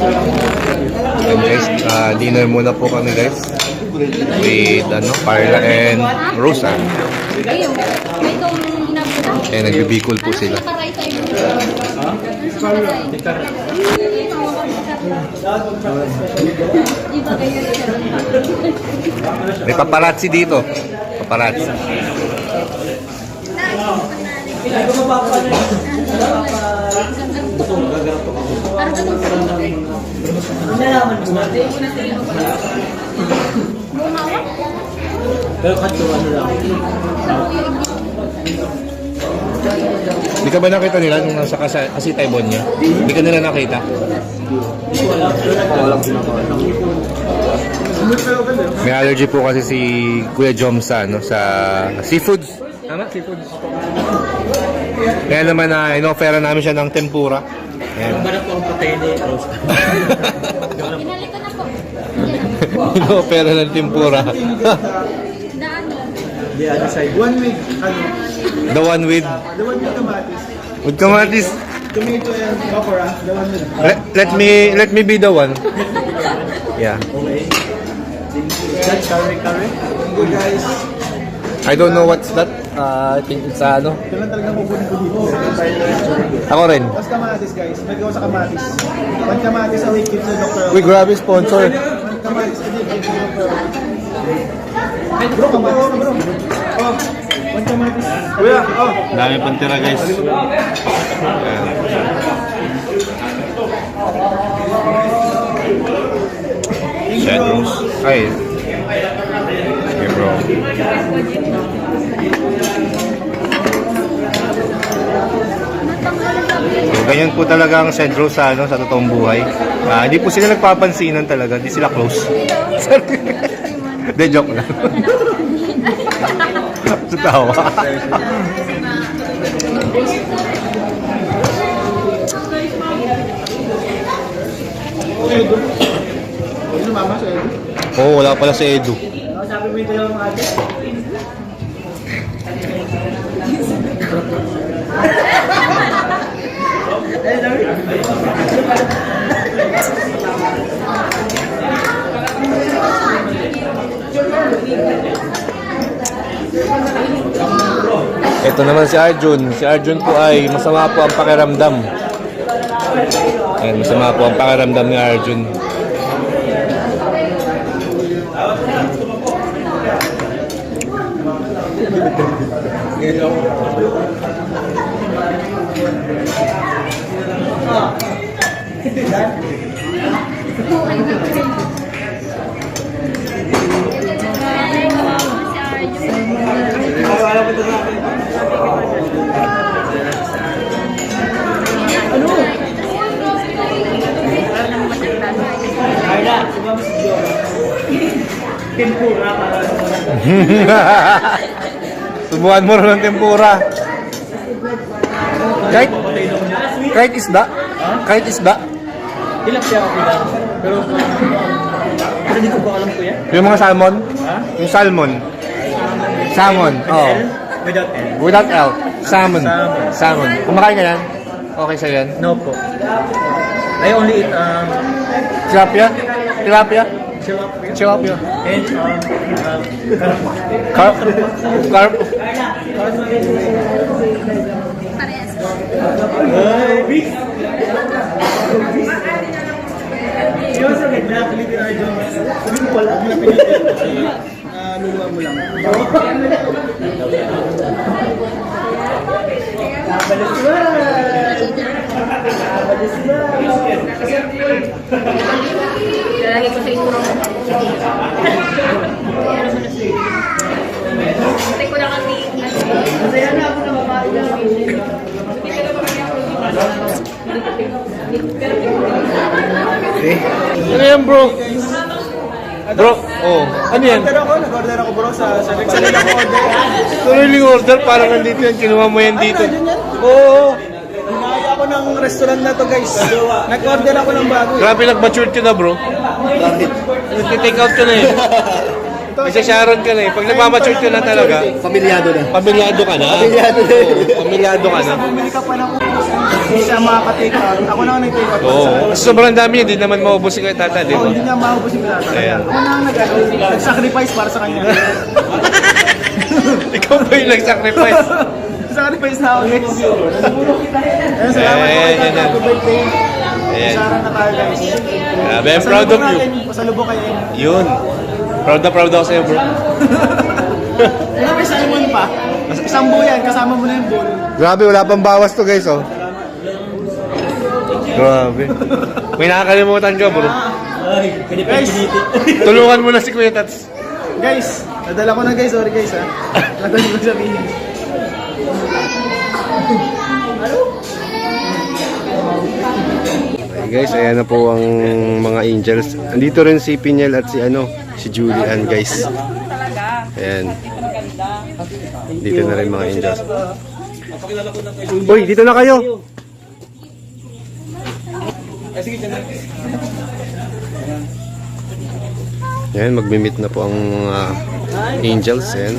Ayan guys, ah, dinner muna po kami guys. With ano, Carla and Rosa. Ayan, nagbibikol po sila. May paparazzi dito. Paparazzi. Parang ganun sa Bumawa? Pero kato ano lang. Hindi ka ba nakita nila nung nasa kasa, kasi Taibon niya? Hindi ka nila nakita? Wala pinakawalan. May allergy po kasi si Kuya Jom sa, ano, sa seafoods. Tama? Seafoods. Kaya naman na inoffera namin siya ng tempura. Ayan. Parang po ang patay ni Rose. Pinalik ko na po. Yan. inoffera ng tempura. Daan mo. Di ano side. One week, ano, The one with the one with kamatis. with kamatis. Tomato and okra, the one with Let, let me let me be the one. Yeah. Okay. That curry curry. You guys. I don't know what's that. Uh, I think it's ano. Ito lang talaga kukunin ko dito. Ako rin. Tapos kamatis guys, gawa sa kamatis. Kamatis a week gives the doctor. Uy, grabe sponsor. Kamatis doctor. Bro, kamatis na bro. Oh, kamatis. Kuya, oh. Dami pang tira guys. Shad Rose. Ay. Okay bro. So, ganyan po talaga ang Shad Rose sa, ano, sa totoong buhay. Ah, hindi po sila nagpapansinan talaga. Hindi sila close. Hindi, joke lang. Sa tawa. Edo. Mama sa Edo? Oo, oh, wala pala si Edu. Sabi mo yung dalawang ate. Ito naman si Arjun. Si Arjun po ay masama po ang pakiramdam. Ayan, masama po ang pakiramdam ni Arjun. Ay, Carla, sumama si Jo. Tempura para Subuhan mo rin ng tempura. Kahit, kahit isda. Kahit isda. Siya ako lang. Pero pero hindi ko ba alam ko yan? Yung mga salmon. Ha? Yung salmon. Salmon. Oh. L? Without L? Without L. Salmon. Salmon. Kumakain ka yan? Okay sa yan? No po. I only eat um, Tilapia? Tilapia? tilapia Tilapia. and um, um, Carp? Carp? Parehas. Ay, beef! Yung sa ganda, Philippine Idol. Sabi mo pala. Ah, luluwa mo lang. Lalagay ko sa intro. Patay ko lang kasi. Masaya na ako na babae na. Ano yan bro? Bro, oh. Ano yan? Order ako, nag-order ako bro sa sa Saan ako order? Tuloy order, parang nandito yan. Kinuha mo yan dito. Ayun yan. Oo. Hinaya ako ng restaurant na to guys. Nag-order ako ng bago. Grabe nag-matured ka na bro. Bakit? Nag-take out ka na eh. Kasi Sharon ka na eh. Pag nagmamature ka na talaga, Pamilyado na. pamilyado ka na. Pamilyado na. Oo, pamilyado ka na. Bumili ka pa ng hindi siya makaka-take out. Ako na ang nag-take out. Oo. Sobrang dami, hindi naman maubos si Kuya Tata, di Oo, ba? hindi niya maubos yung plata. Kaya Ayan. ako na ang nag- nag-sacrifice para sa kanya. Ikaw ba yung nag-sacrifice? Sacrifice na ako guys. Ayun, salamat po Ayan, kay yan, Tata. Happy birthday. Ayan. Sarah na tayo guys. Grabe, I'm proud of you. Pasalubong kayo. Yun. Proud na proud ako sa'yo, bro. Ano may Simon pa? Isang buo yan, kasama mo na yung buo. Grabe, wala pang bawas to guys, oh. Grabe. May nakakalimutan ka, bro. Guys, Tulungan mo na si Kuya Tats. guys, nadala ko na guys, sorry guys ha. Nadala ko sabihin. Guys, ayan na po ang mga angels. Andito rin si Pinyel at si ano, si Julian guys. Ayan. Dito na rin mga angels. Uy, dito na kayo. Ayan, magmi-meet na po ang mga angels. Ayan.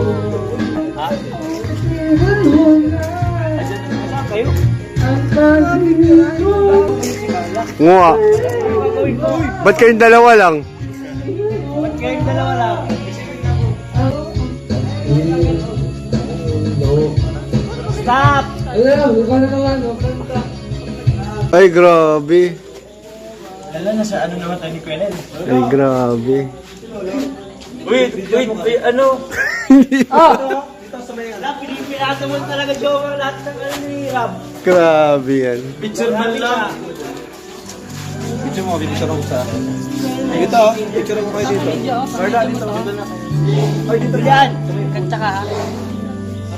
Nga. Ba't kayong dalawa lang? Kayong dalawa lang. Stop! Ay, grabe. Alam na sa ano naman tayo ni Quenel. Ay, grabe. Wait, wait, wait, ano? Wala, pinipirasa mo talaga jowa lahat ng ano ni Rob. Grabe yan. Picture man lang. Picture mo, picture ako sa... Dito, picture ako kayo dito. Carla, dito. Ay, dito yan. Kanta ka ha?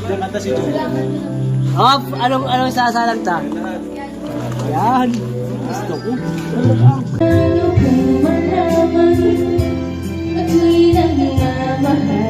Kanta si Joe. Oh, anong, anong sasalang ta? Ayan. Gusto ko. Ano kung malaman at may nagmamahal